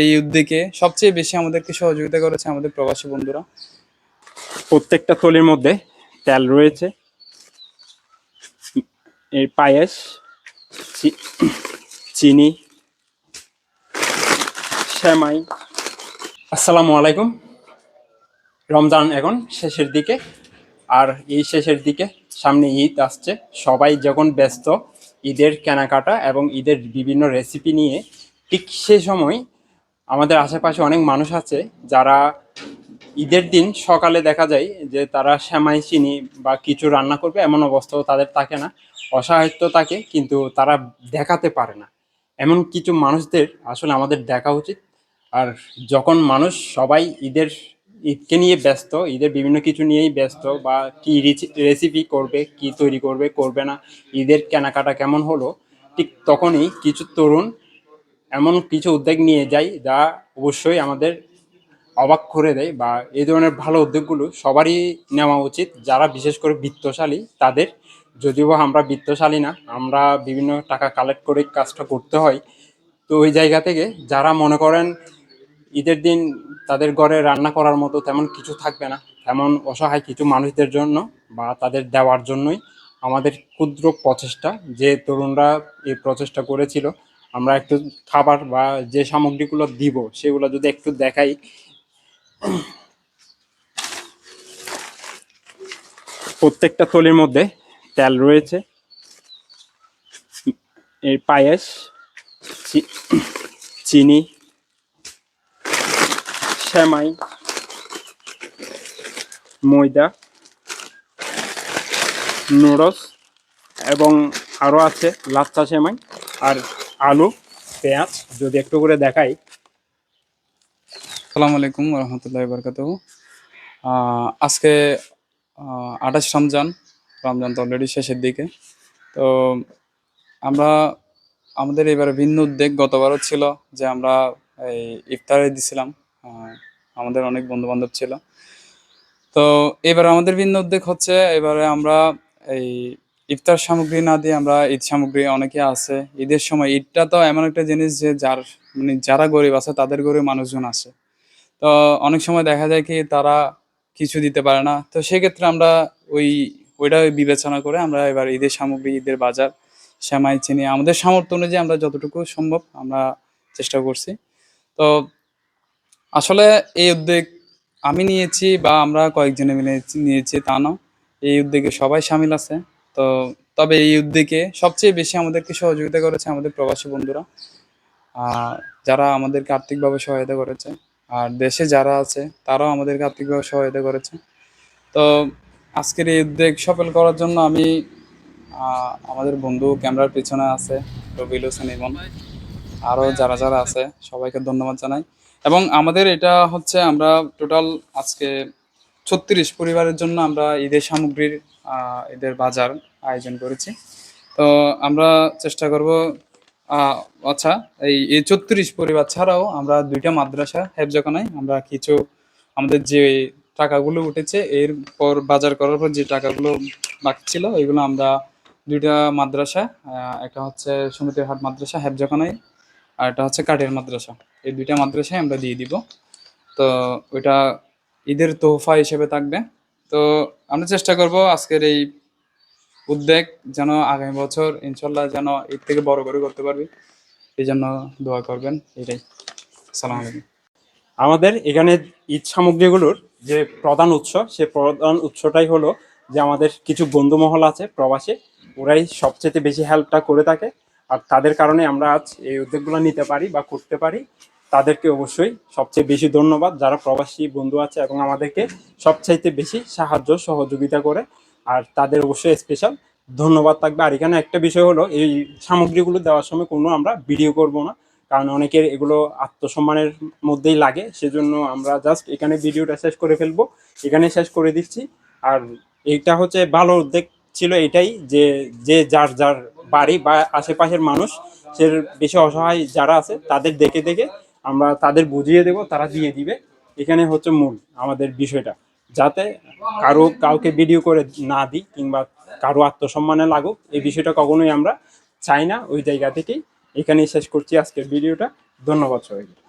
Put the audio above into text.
এই উদ্যোগে সবচেয়ে বেশি আমাদেরকে সহযোগিতা করেছে আমাদের প্রবাসী বন্ধুরা। প্রত্যেকটা থলির মধ্যে তেল রয়েছে। এর পায়েস চিনি শ্যামাই আসসালামু আলাইকুম। রমজান এখন শেষের দিকে, আর এই শেষের দিকে সামনে ঈদ আসছে। সবাই যখন ব্যস্ত, ঈদের কেনাকাটা এবং ঈদের বিভিন্ন রেসিপি নিয়ে ঠিক সে সময় আমাদের আশেপাশে অনেক মানুষ আছে যারা ঈদের দিন সকালে দেখা যায় যে তারা শ্যামাই চিনি বা কিছু রান্না করবে, এমন অবস্থাও তাদের থাকে না। অসহায়ত্ব থাকে, কিন্তু তারা দেখাতে পারে না। এমন কিছু মানুষদের আসলে আমাদের দেখা উচিত। আর যখন মানুষ সবাই ঈদের, ঈদকে নিয়ে ব্যস্ত, ঈদের বিভিন্ন কিছু নিয়েই ব্যস্ত বা কি রেসিপি করবে, কি তৈরি করবে করবে না, ঈদের কেনাকাটা কেমন হলো, ঠিক তখনই কিছু তরুণ এমন কিছু উদ্যোগ নিয়ে যাই যা অবশ্যই আমাদের অবাক করে দেয় বা এই ধরনের ভালো উদ্যোগগুলো সবারই নেওয়া উচিত। যারা বিশেষ করে বিত্তশালী, তাদের যদিও আমরা বিত্তশালী না, আমরা বিভিন্ন টাকা কালেক্ট করে কাজটা করতে হয়, তো ওই জায়গা থেকে যারা মনে করেন ঈদের দিন তাদের ঘরে রান্না করার মতো তেমন কিছু থাকবে না, তেমন অসহায় কিছু মানুষদের জন্য বা তাদের দেওয়ার জন্যই আমাদের ক্ষুদ্র প্রচেষ্টা, যে তরুণরা এই প্রচেষ্টা করেছিল আমরা একটু খাবার বা যে সামগ্রীগুলো দিব, সেগুলো যদি একটু দেখাই। প্রত্যেকটা থলির মধ্যে তেল রয়েছে। এর পায়েস চিনি শ্যামাই ময়দা, নুডলস এবং আরও আছে লাচ্চা সেমাই আর আলু, পেঁয়াজ যদি একটু করে দেখাই। আসসালামু আলাইকুম রহমতুল্লাহ বরকাত আজকে আঠাশ রমজান রমজান তো অলরেডি শেষের দিকে। তো আমরা, আমাদের এবারে ভিন্ন উদ্যোগ গতবারও ছিল যে আমরা এই ইফতারে দিছিলাম আমাদের অনেক বন্ধু বান্ধব ছিল। তো এবার আমাদের ভিন্ন উদ্যোগ হচ্ছে, এবারে আমরা এই ইফতার সামগ্রী না দিয়ে আমরা ঈদ সামগ্রী অনেকে আছে। ঈদের সময় ঈদটা তো এমন একটা জিনিস যে যার মানে যারা গরিব আছে তাদের গরিব মানুষজন আছে। তো অনেক সময় দেখা যায় কি তারা কিছু দিতে পারে না। তো সেক্ষেত্রে আমরা ওই, ওইটা বিবেচনা করে আমরা এবার ঈদের সামগ্রী, ঈদের বাজার সেমাই চিনি, আমাদের সামর্থ্য অনুযায়ী আমরা যতটুকু সম্ভব আমরা চেষ্টা করছি। তো আসলে এই উদ্যোগ আমি নিয়েছি বা আমরা কয়েকজনে মিলে নিয়েছি, তা না। এই উদ্যোগে সবাই সামিল আছে। তো তবে এই উদ্যোগে সবচেয়ে বেশি আমাদেরকে সহযোগিতা করেছে আমাদের প্রবাসী বন্ধুরা। যারা আমাদেরকে আর্থিকভাবে সহায়তা করেছে আর দেশে যারা আছে তারাও আমাদেরকে আর্থিকভাবে সহায়তা করেছে। তো আজকের এই উদ্যোগ সফল করার জন্য আমি আমাদের বন্ধু ক্যামেরার পিছনে আছে রবিল হোসেন ইমন। আরও যারা যারা আছে সবাইকে ধন্যবাদ জানাই। এবং আমাদের এটা হচ্ছে আমরা টোটাল আজকে ছত্রিশ পরিবারের জন্য আমরা ঈদের সামগ্রীর ঈদের বাজার আয়োজন করেছি। তো আমরা চেষ্টা করব আচ্ছা এই এই ছত্রিশ পরিবার ছাড়াও আমরা দুইটা মাদ্রাসা, হেফজাখানায় আমরা কিছু আমাদের যে টাকাগুলো উঠেছে, এরপর বাজার করার পর যে টাকাগুলো বাকি ছিল, এগুলো আমরা দুইটা মাদ্রাসা একটা হচ্ছে সমিতির হাট মাদ্রাসা, হেফজাখানায়, আর একটা হচ্ছে কাঠের মাদ্রাসা। এই দুইটা মাদ্রাসায় আমরা দিয়ে দিব। তো ওইটা ঈদের তোহফা হিসেবে থাকবে। তো আমরা চেষ্টা করব আজকের এই উদ্যোগ যেন আগামী বছর ইনশাল্লাহ যেন এর থেকে বড় করে করতে পারবি। এই জন্য দোয়া করবেন, এটাই। সালাম আলাইকুম। আমাদের এখানে ঈদ সামগ্রীগুলোর যে প্রধান উৎস, সে প্রধান উৎসটাই হলো যে আমাদের কিছু বন্ধু মহল আছে, প্রবাসে, ওরাই সবচেয়ে বেশি হেল্পটা করে থাকে। আর তাদের কারণে আমরা আজ এই উদ্যোগগুলো নিতে পারি বা করতে পারি। তাদেরকে অবশ্যই সবচেয়ে বেশি ধন্যবাদ, যারা প্রবাসী বন্ধু আছে এবং আমাদেরকে সবচাইতে বেশি সাহায্য, সহযোগিতা করে। আর তাদের অবশ্যই স্পেশাল ধন্যবাদ থাকবে। আর এখানে একটা বিষয় হলো, এই সামগ্রীগুলো দেওয়ার সময় কোনো আমরা ভিডিও করব না, কারণ অনেকের এগুলো আত্মসম্মানের মধ্যেই লাগে, সেজন্য আমরা জাস্ট এখানে ভিডিওটা শেষ করে ফেলব। এখানে শেষ করে দিচ্ছি। আর এইটা হচ্ছে ভালো উদ্যোগ ছিল এটাই যে যে যার যার বাড়ি বা আশেপাশের মানুষ সে বেশি অসহায় যারা আছে, তাদের দেখে দেখে আমরা তাদের বুঝিয়ে দেব, তারা দিয়ে দিবে। এখানে হচ্ছে মূল আমাদের বিষয়টা। যাতে কারও কাউকে ভিডিও করে না দিই কিংবা কারও আত্মসম্মানে লাগুক, এই বিষয়টা কখনোই আমরা চাই না। ওই জায়গা থেকেই এখানেই শেষ করছি আজকের ভিডিওটা। ধন্যবাদ সবাইকে।